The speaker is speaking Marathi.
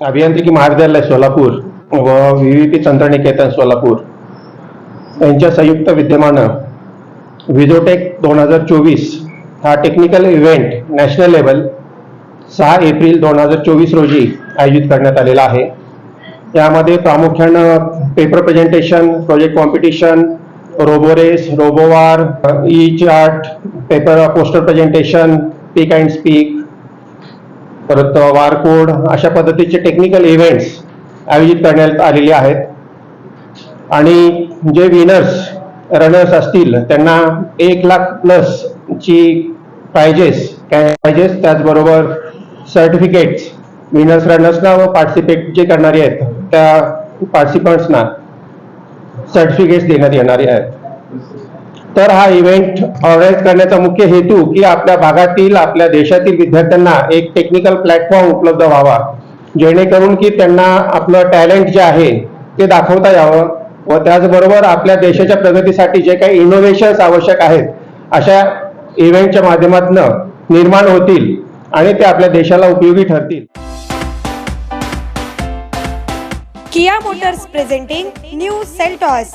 अभियांत्रिकी महाविद्यालय सोलापूर व व्ही तंत्रनिकेतन सोलापूर. यांच्या संयुक्त विद्यमानं विझोटेक दोन हजार चोवीस हा टेक्निकल इव्हेंट नॅशनल लेवल सहा एप्रिल दोन हजार चोवीस रोजी आयोजित करण्यात आलेला आहे. यामध्ये प्रामुख्यानं paper presentation project competition robo race robo war e chart paper poster presentation pick and speak परत वारकोड अशा पद्धतीचे टेक्निकल इव्हेंट्स आयोजित करण्यात आलेले आहेत. आणि जे विनर्स रनर्स असतील त्यांना एक लाख प्लस ची प्राइजेस प्राइजेस त्याचबरोबर सर्टिफिकेट्स विनर्स रनर्सना व पार्टिसिपेट जे करणारे आहेत त्या पार्टिसिपंट्सना सर्टिफिकेट्स देण्यात येणारे आहेत. तर हा इव्हेंट ऑर्गनाईज करण्याचा मुख्य हेतू की आपल्या भागातील आपल्या देशातील विद्यार्थ्यांना एक टेक्निकल प्लॅटफॉर्म उपलब्ध व्हावा. जेणेकरून की त्यांना आपलं टॅलेंट जे आहे ते दाखवता यावं व त्याचबरोबर आपल्या देशाच्या प्रगतीसाठी जे काही इनोव्हेशन्स आवश्यक आहेत अशा इव्हेंटच्या माध्यमातून निर्माण होतील आणि ते आपल्या देशाला उपयोगी ठरतील. Kia Motors presenting new Seltos